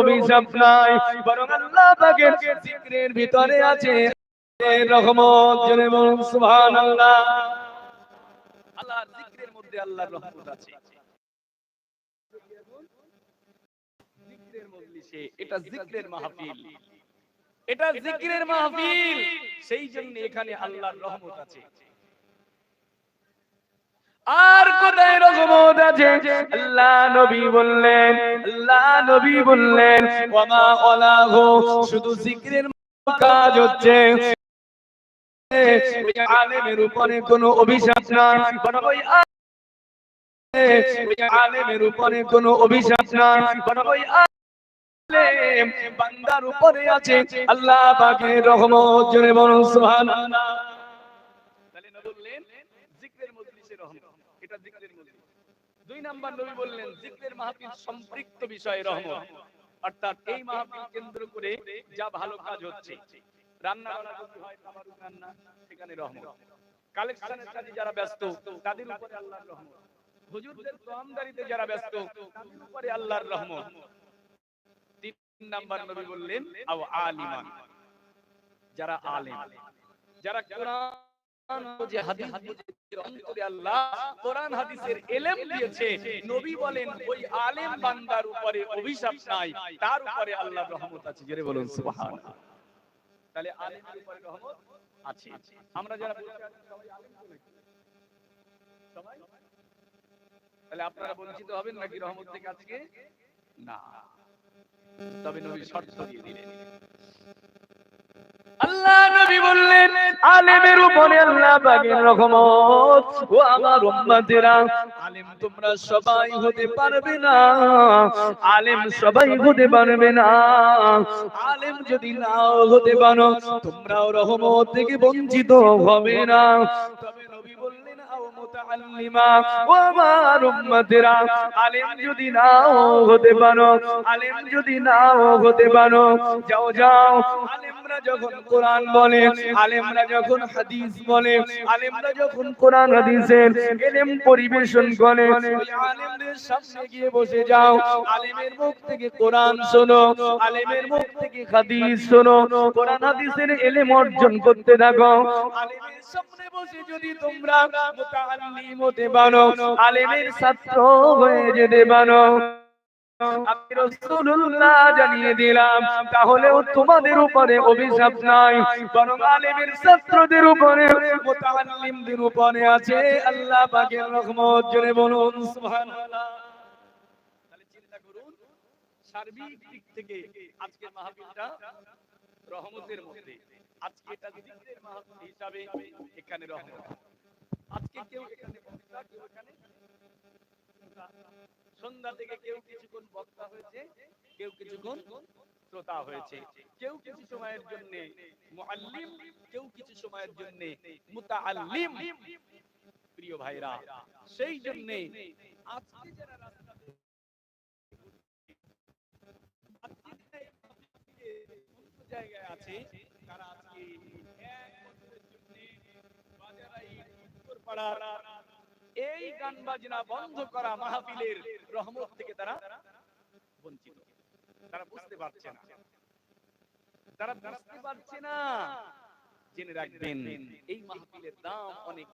অভিশাপ নাই বরং আল্লাহ পাকের জিকিরের ভিতরে আছে রহমত জনে বলুন সুবহানাল্লাহ। আল্লাহর জিকিরের মধ্যে আল্লাহর রহমত আছে। জিকিরের মজলিসে এটা জিকিরের মাহফিল। এটা জিকিরের মাহফিল। সেই জন্য এখানে আল্লাহর রহমত আছে। আর কোথায় রহমত আছে? আল্লাহ নবী বললেন, আল্লাহ নবী বললেন শুধু জিকিরের কাজ হচ্ছে। আলেমের উপরে কোনো অভিশাপ বরং ওই আলেমের উপরে কোনো অভিশাপ ওই বান্দার উপরে আছে। আল্লাহ পাকের রহমত বললেন মজলিসে রহমত। এটা জিকরের মজলিস দুই নাম্বার নবী বললেন জিকরের মাহফিল সম্পৃক্ত বিষয়ে রহমত। অর্থাৎ এই মাহফিল কেন্দ্র করে যা ভালো কাজ হচ্ছে রান্না বান্না যদি হয় তাবারুক রান্না, সেখানে রহমত। কালেকশনের কাজে যারা ব্যস্ত, তাদের উপরে আল্লাহর রহমত। হুজুরদের দোয়ামদারিতে যারা ব্যস্ত, তাদের উপরে আল্লাহর রহমত। তিন নাম্বার নবী বললেন, আও আলিমান। যারা আলেম। যারা কোরআন যে হাদিস অন্তরে আল্লাহ কোরআন হাদিসের এলেম দিয়েছে। নবী বলেন ওই আলেম বান্দার উপরে অভিশাপ নাই তার উপরে আল্লাহর রহমত আছে। জেরে বলুন সুবহানাল্লাহ। তাহলে আলেমের উপরে রহমত আছে। আমরা যারা সবাই আলেম সবাই? তাহলে আপনারা বঞ্চিত হবেন নাকি রহমত থেকে আজকে? না। তবে নবী শর্ত দিয়ে দিলেন। আল্লাহ বললেন উপরে আল্লাহ পাকের রহমত। ও আমার উম্মতেরা, আলেম তোমরা সবাই হতে পারবে না। আলেম সবাই হতে পারবে না। আলেম যদি নাও হতে পারো, তোমরাও রহমত থেকে বঞ্চিত হবে না তবে নবী বললেন আও মুতাআল্লিমা ও উম্মতেরা, আলেম যদি নাও হতে পারো, আলেম যদি নাও হতে পারো, যাও যাও। আলেমরা যখন কোরআন বলে, আলেমরা যখন হাদিস বলে, আলেমরা যখন কোরআন, হাদিসের এলেম পরিবেশন করে আলেমদের সামনে গিয়ে বসে যাও। আলেমের মুখ থেকে কোরআন শোনো, আলেমের মুখ থেকে হাদিস শোনো, কোরআন, হাদিসের এলেম অর্জন করতে থাকো। আলেমের সামনে বসে যদি তোমরা মুতাআল্লিম হতে পারো আলেমের ছাত্র হয়ে যেতে পারো আমি রাসূলুল্লাহ জানিয়ে দিলাম, তাহলেও তোমাদের উপরে অভিশাপ নাই, বরং আলেমের ছাত্রদের উপরে, মুতাআল্লিমদের উপরে আছে আল্লাহ পাকের রহমত। জোরে বলুন, সুবহানাল্লাহ। তাহলে চিন্তা করুন, সার্বিক দিক থেকে আজকের মাহফিলটা রহমতের মধ্যে। আজকে এটা জিকিরের মাহফিল হিসাবে এখানে রহমত। আজকে কেউ এখানে বক্তা কেউ এখানে সন্ধ্যা থেকে কেউ কিছুক্ষণ বক্তা হয়েছে, কেউ কিছুক্ষণ শ্রোতা হয়েছে। কেউ কিছু সময়ের জন্য মুআল্লিম, কেউ কিছু সময়ের জন্য মুতাআল্লিম। প্রিয় ভাইরা, সেই জন্য আজকে যারা রাস্তাতে জায়গায় আছে, তারা আজকে উত্তরপাড়ার এই গান বাজনা বন্ধ করা মাহাবিলের রহমত থেকে তারা বঞ্চিত। তারা বুঝতে পারছে না। তারা বুঝতে পারছে না। জেনে রাখবেন, এই মাহফিলের দাম অনেক